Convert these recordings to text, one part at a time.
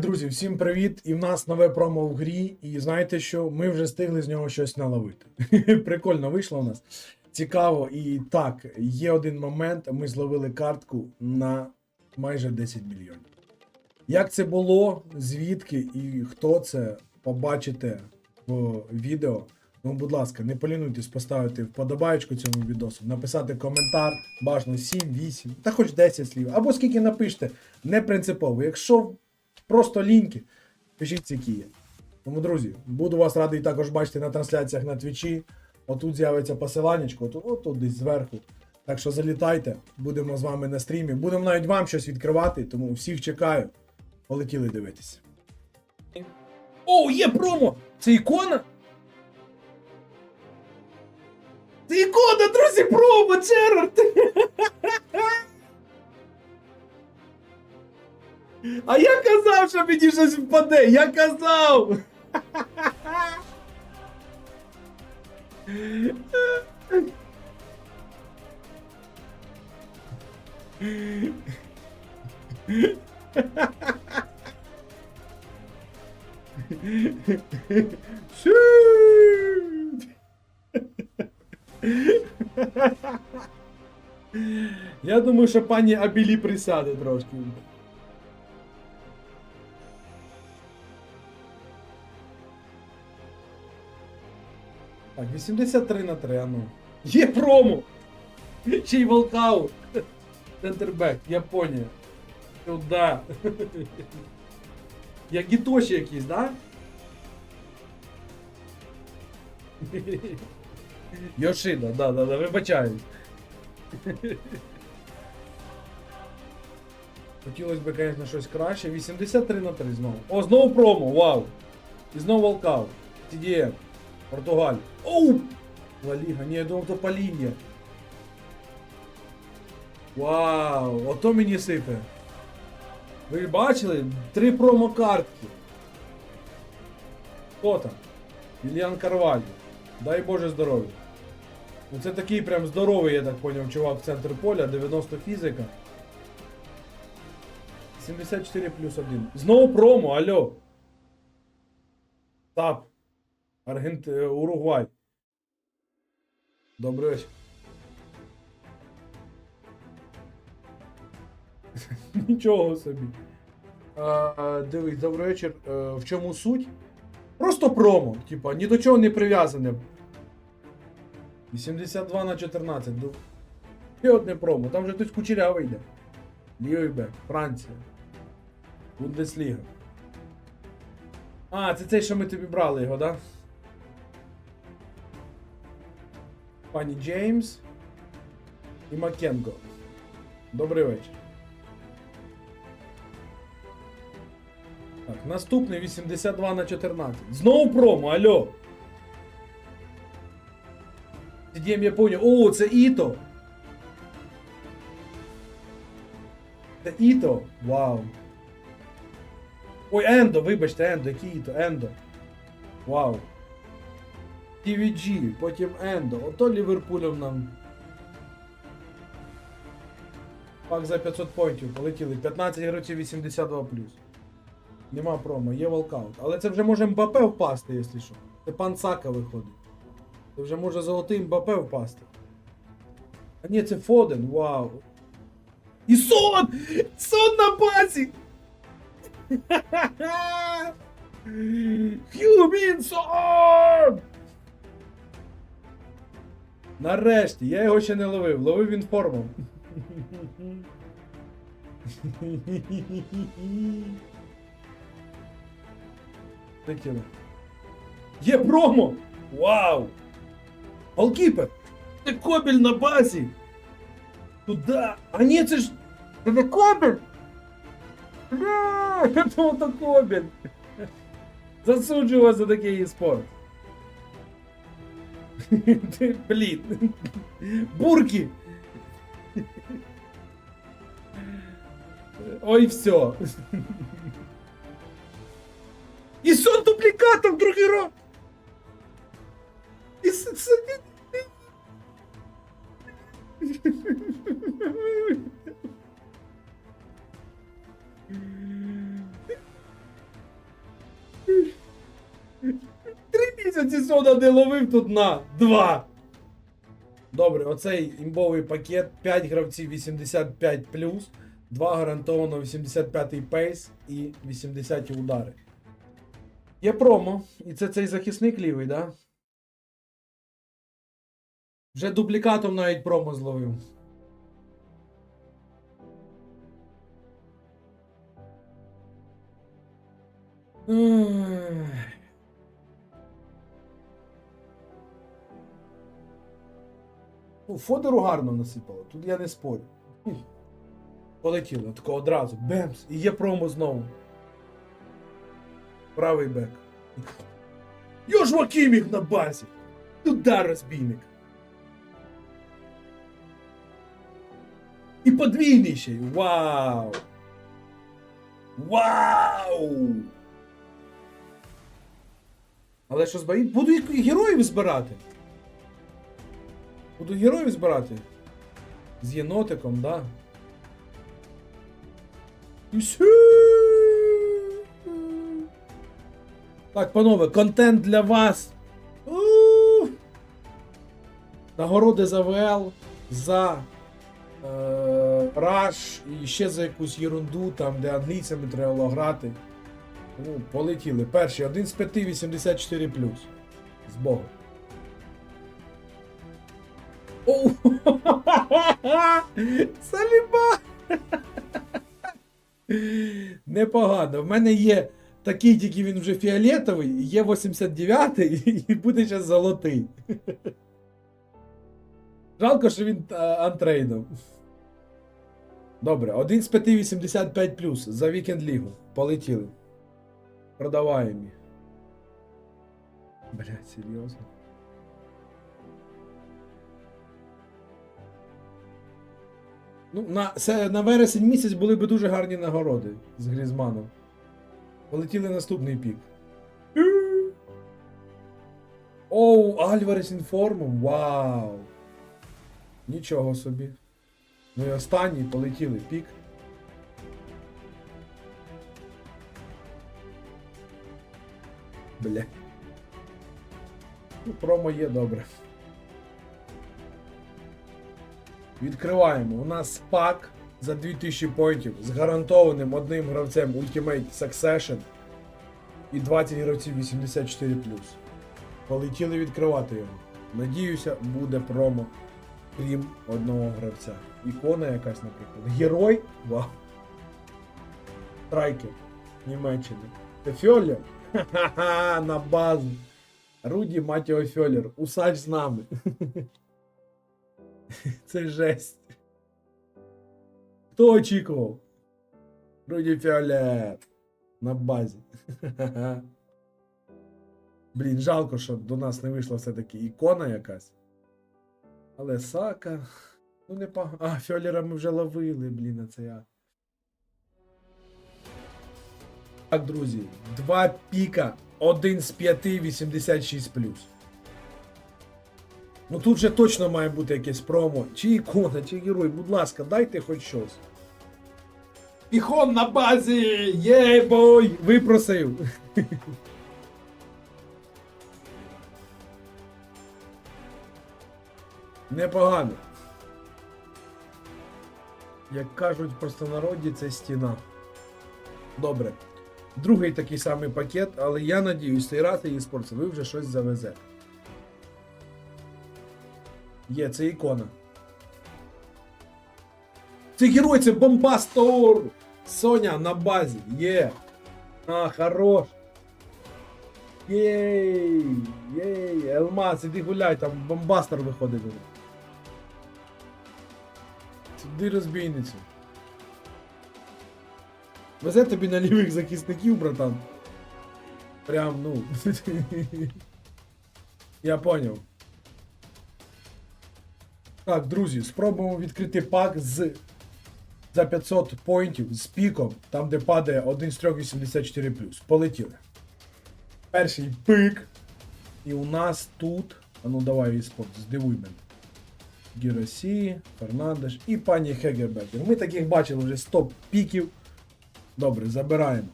Друзі, всім привіт! І в нас нове промо в грі. І знаєте що? Ми вже встигли з нього щось наловити. Прикольно вийшло у нас. Цікаво. І так, є один момент. Ми зловили картку на майже 10 мільйонів. Як це було, звідки і хто це, побачите в відео. Ну, будь ласка, не полінуйтесь поставити вподобаєчку цьому відосу, написати коментар, бажано 7, 8, та хоч 10 слів. Або скільки напишете, не принципово. Якщо просто ліньки, пишіть які є. Тому, друзі, буду вас радий також бачити на трансляціях на твічі. Отут з'явиться посиланнячко, отут, отут десь зверху. Так що залітайте, будемо з вами на стрімі. Будемо навіть вам щось відкривати, тому всіх чекаю. Полетіли дивитися. О, є промо! Це ікона? Це ікона, друзі, промо, Джерард! А я казав, що мені щось впаде! Я казав! Я думаю, що пані Абілі присяде трошки. Так, 83 на 3, а ну. Є промо! Ще й волкаут! Центрбек, Японія. Туда. Я гітоші якийсь, да? Йошида, да, да, да, вибачаюсь. Хотілося б, звісно, щось краще. 83 на 3 знову. О, знову промо, вау! І знову волкаут. TDM. Португаль. Оу! Ла Ліга, ні, я думав, то Паління. Вау! Ото мені сипе. Ви бачили? Три промокартки. Хто там? Ільян Карваль. Дай Боже здоров'я. Ну це такий прям здоровий, я так поняв, чувак в центр поля, 90 фізика. 74 плюс 1. Знову промо, алло. Тап. Аргент... е, Уругвай. Добрий вечір. Нічого собі. А, дивись, добрий вечір. Е, в чому суть? Просто промо. Типа, ні до чого не прив'язане. 82 на 14. Ну, Ще одне промо. Там вже хтось кучерявий йде. Лівий бек, Франція. Бундесліга. А, це цей, що ми тобі брали його, да? Пані Джеймс і Макенко. Добрий вечір. Так, наступний 82 на 14. Знову промо, алло. Сидім Японія. О, це Іто. Це Іто. Вау. Ой, Ендо, вибачте, Ендо, який Іто, Ендо. Вау. TVG, потім Ендо. Ото Ліверпулем нам. Пак за 500 поінтів полетіли. 15 гравців 82 Нема промо, є волкаут. Але це вже може Мбапе впасти, якщо що. Це пан Сака виходить. Це вже може золотий Мбапе впасти. А ні, це Фоден, вау. І сон! Сон на базі! Хюмін сон! Нарешті, я його ще не ловив. Ловив він форму. Летіло. Є промо! Вау! Голкіпер! Це кобель на базі! Туда! А ні, це ж. Це не кобель! Бля, то кобель! Засуджую вас за такий спорт. Ти, Блін. Бурки! Ой, все. І сон дублікатом другий раз. І с- сода не ловив тут на два. Добре, оцей імбовий пакет, 5 гравців 85 2 гарантовано 85 пейс і 80 удари. Є промо, і це цей захисник лівий, да? Вже дублікатом навіть промо зловив. Ай. Фодору гарно насипало, тут я не спорю. Полетіло, тако одразу. Бемс. І є промо знову. Правий бек. Йош Вакімік на базі. Туди розбійник. І подвійний ще. Вау! Вау! Але що збої? Буду і героїв збирати. Буду героїв збирати. З єнотиком, да. І все. Так, панове, контент для вас. Нагороди за ВЛ, за е, і ще за якусь ерунду, там, де англійцями треба було грати. Ну, полетіли. Перший, один з п'яти, 84 З Богом. Оу! Саліба! Непогано. В мене є такий, тільки він вже фіолетовий, є 89-й і буде зараз золотий. Жалко, що він а, антрейдом. Добре, один з 5 85 за вікенд лігу. Полетіли. Продаваємо. Блять, серйозно. Ну, на, це, на вересень місяць були б дуже гарні нагороди з Грізманом. Полетіли наступний пік. Оу, Альварес інформом. Вау. Нічого собі. Ну і останній полетіли пік. Бля. Ну, промо є добре. Відкриваємо. У нас пак за 2000 поінтів з гарантованим одним гравцем Ultimate Succession і 20 гравців 84. Полетіли відкривати його. Надіюся, буде промо, крім одного гравця. Ікона якась, наприклад. Герой? Вау. Страйкер Німеччини. Це Фьоллер? Ха-ха-ха, на базу. Руді Матіо Фьоллер. Усач з нами. Це жесть. Хто очікував? Руді Фіолет. На базі. Блін, жалко, що до нас не вийшла все-таки ікона якась. Але Сака. Ну не погано. А, Фьолера ми вже ловили, блін, а це я. Так, друзі, два піка, один з п'яти, 86 Ну тут же точно має бути якесь промо. Чи ікона, чи герой, будь ласка, дайте хоч щось. Піхон на базі! Єй, бой! Випросив! Непогано. Як кажуть в простонароді, це стіна. Добре. Другий такий самий пакет, але я надіюсь, цей раз eSports ви вже щось завезете. Є, це ікона. Це герой, це бомбастор! Соня на базі. Є. А, хорош. Єй! Єй! Елмаз, іди гуляй, там бомбастер виходить. Сюди розбійницю. Везе тобі на лівих захисників, братан. Прям, ну. Я поняв. Так, друзі, спробуємо відкрити пак з за 500 поінтів з піком, там де падає 1 з 384 Полетіли. Перший пик. І у нас тут. А ну давай eSport, здивуй мене. Гіросі, Фернандеш і пані Хегербекер. Ми таких бачили вже 100 піків. Добре, забираємо.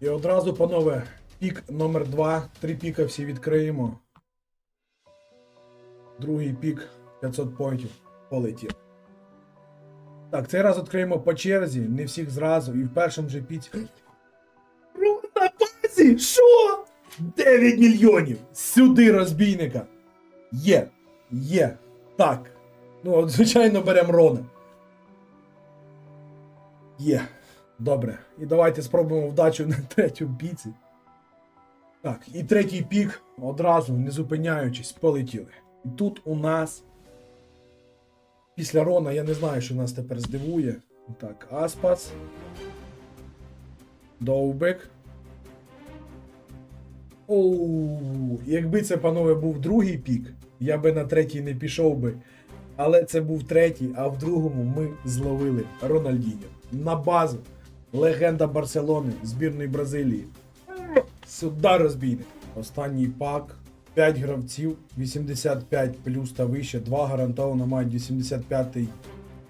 І одразу, панове, Пік номер 2. Три піка всі відкриємо. Другий пік 500 поінтів. Полетів. Так, цей раз відкриємо по черзі, не всіх зразу, і в першому же піці. На базі! Що? 9 мільйонів! Сюди розбійника! Є! Є! Так. Ну, от, звичайно, беремо Рона. Є. Добре. І давайте спробуємо вдачу на третю піці. Так, і третій пік одразу, не зупиняючись, полетіли. І тут у нас. Після Рона я не знаю, що нас тепер здивує. Так, Аспас. Довбик. Оу, якби це, панове, був другий пік, я би на третій не пішов би. Але це був третій, а в другому ми зловили Рональдіньо. На базу. Легенда Барселони, збірної Бразилії. Сюди розбійник. Останній пак. 5 гравців, 85 плюс та вище, 2 гарантовано мають 85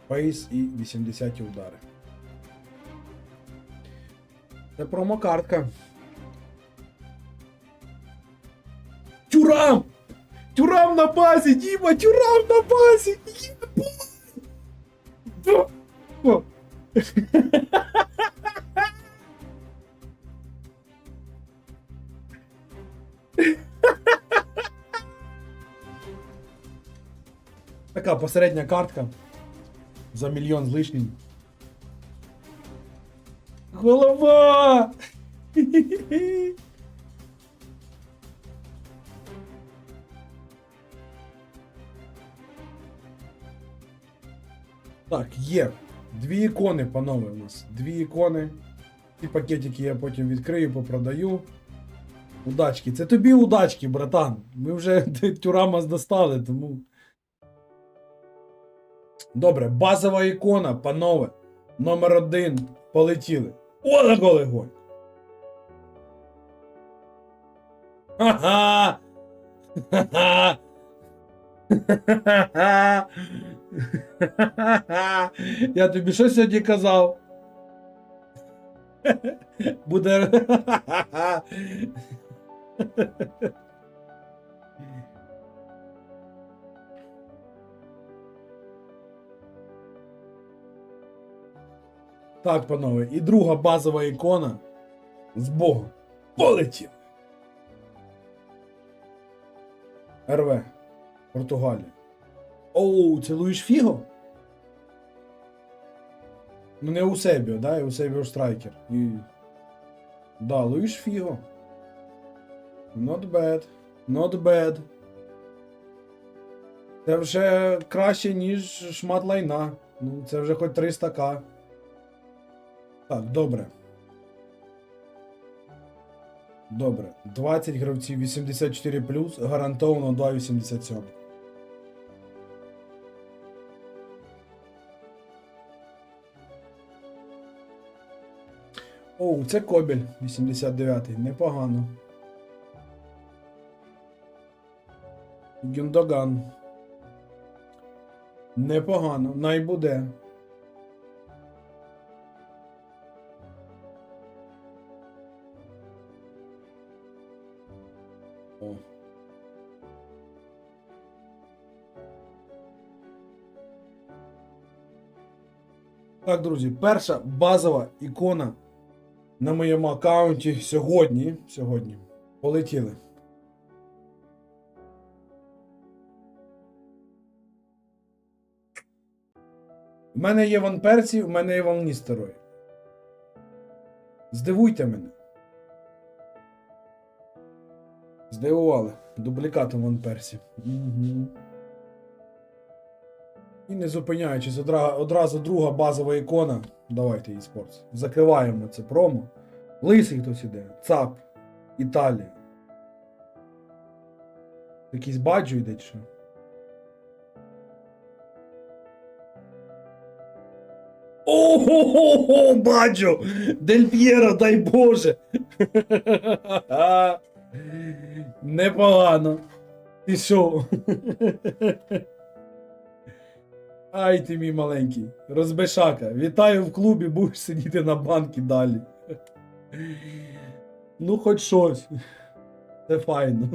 пейс і 80 удари. Це промокартка. Тюрам! Тюрам на базі! Діма, тюрам на базі! Така посередня картка. За мільйон з лишнім. Голова! Так, є. Дві ікони, панове, у нас. Дві ікони. Ці пакетики я потім відкрию, попродаю. Удачки. Це тобі удачки, братан. Ми вже тюрамас достали, тому. Добре, базова ікона, панове. Номер один. Полетіли. Оле голегонь. Ха-ха! Ха-ха! Ха-ха! Ха-ха! Я тобі що сьогодні казав? Буде. Так, панове, і друга базова ікона з Богом. Полетів. РВ. Португалія. Оу, це Луїш Фіго? Ну не Усебіо, да? І Усебіо страйкер. І... Да, Луїш Фіго. Not bad. Not bad. Це вже краще, ніж шмат лайна. Ну, це вже хоч 300к. Так, добре. Добре. 20 гравців 84 гарантовано 2,87. Оу, це Кобель 89-й. Непогано. Гюндоган. Непогано. Найбуде. Так, друзі, перша базова ікона на моєму аккаунті сьогодні. Сьогодні. Полетіли. У мене є Ван Персі, у мене є Ван Ністерой. Здивуйте мене. Здивували. Дублікатом Ван Персі. Угу. І не зупиняючись, одразу друга базова ікона. Давайте її спортс. Закриваємо це промо. Лисий хтось іде. ЦАП. Італія. Якийсь баджо йде чи? Ого, баджо! Дель П'єро, дай Боже! Непогано. Що? Ай ти мій маленький. Розбешака. Вітаю в клубі, будеш сидіти на банкі далі. Ну, хоч щось. Це файно.